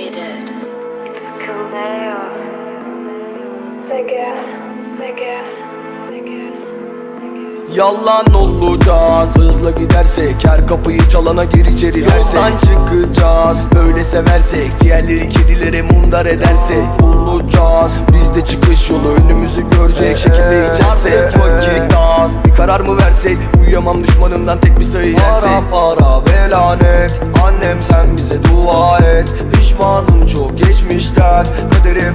faded. It's cool now. Say yeah, say yeah. Yalan olacağız. Hızla gidersek her kapıyı çalana gir içeri dersek. Yoldan çıkacağız Böyle seversek. Ciğerleri kedilere mundar edersek. Bulacağız Biz de çıkış yolu önümüzü görecek şekilde içersek. Vakit az Bir karar mı versek? Uyuyamam düşmanımdan tek bir sayı yersek. Para para ve lanet Annem sen bize dua et. Pişmanım çok geçmişten. Kaderim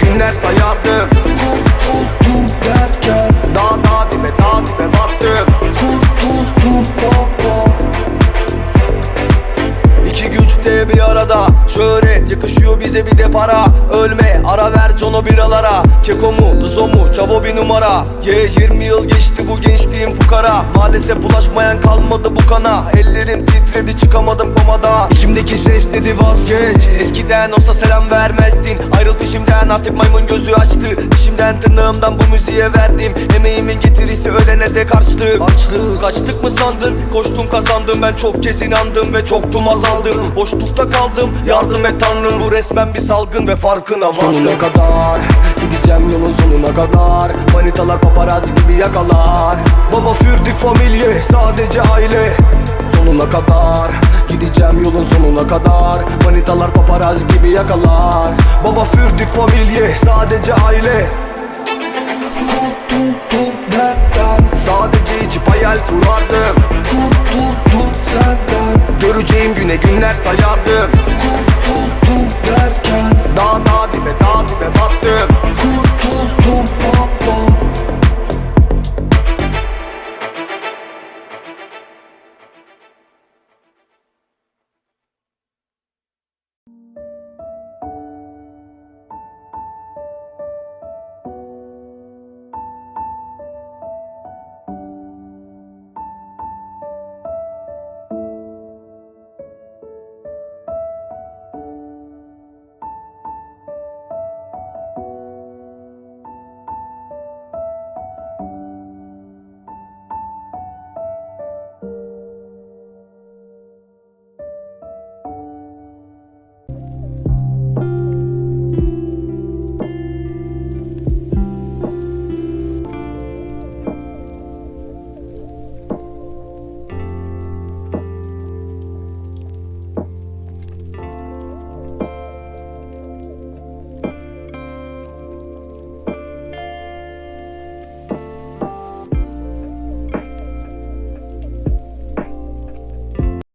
günler sayardım. Kurtuldum derken Dağ dağ dibe dağ dibe battım Kurtuldum baba İki güç de bir arada. Şöhret yakışıyor bize bir de para. Ölme ara ver cono biralara Keko mu Duzo mu Çavo bir numara. Ye 20 yıl geçti Maalesef bulaşmayan kalmadı bu kana. Ellerim titredi çıkamadım komada. İçimdeki ses dedi vazgeç. Eskiden olsa selam vermezdin. Ayrıl dişimden artık maymun gözü açtı. Dişimden tırnağımdan bu müziğe verdim. Emeğimin getirisi ölene de karşılık. Açlık. Kaçtık mı sandın? Koştum kazandım ben çok kez inandım Ve çoktum azaldım. Boşlukta kaldım. Yardım et tanrım. Bu resmen bir salgın ve farkına vardım. Sonuna kadar. Gideceğim yolun sonuna kadar. Manitalar paparazzi gibi yakalar. Baba fürdü familye sadece aile. Sonuna kadar Gideceğim yolun sonuna kadar. Manitalar paparazzi gibi yakalar. Baba fürdü familye sadece aile. Kurtuldum dertten Sadece içip hayal kurardım. Kurtuldum senden. Göreceğim güne günler sayardım. Kurtuldum